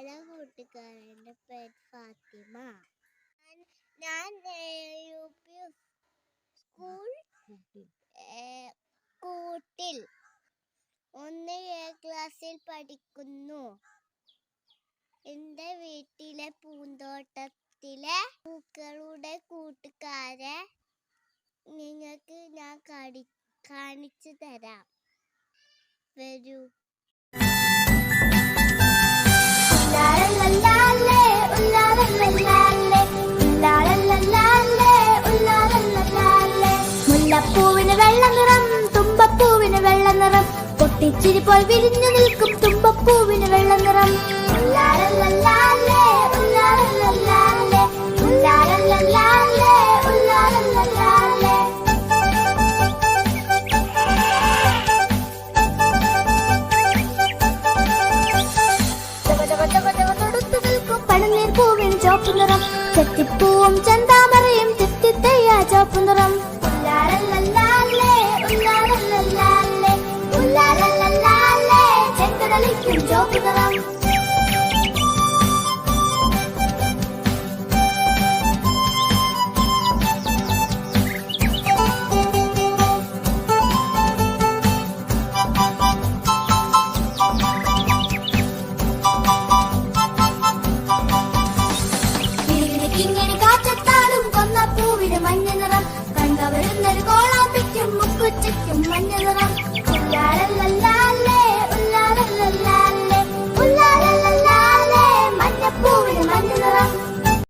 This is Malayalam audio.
ഹലോ കൂട്ടുകാരന്റെ പേര് ഫാത്തിമ. ഞാൻ- യു പി സ്കൂൾ കൂട്ടിൽ. ഒന്ന് എ ക്ലാസ്സിൽ പഠിക്കുന്നു. എന്റെ വീട്ടിലെ പൂന്തോട്ടത്തിലെ പൂക്കളുടെ കൂട്ടുകാരെ നിങ്ങൾക്ക് ഞാൻ കാണിച്ചു തരാം. വരൂ. മുല്ലപ്പൂവിന് വെള്ള നിറം തുമ്പപ്പൂവിന് വെള്ള നിറം. പൊട്ടിച്ചിരി പോൽ വിരിഞ്ഞു നിൽക്കും തുമ്പപ്പൂവിന് വെള്ള നിറം. നിറം. ചെത്തിപ്പൂവും ചെന്താമരയും 动脚。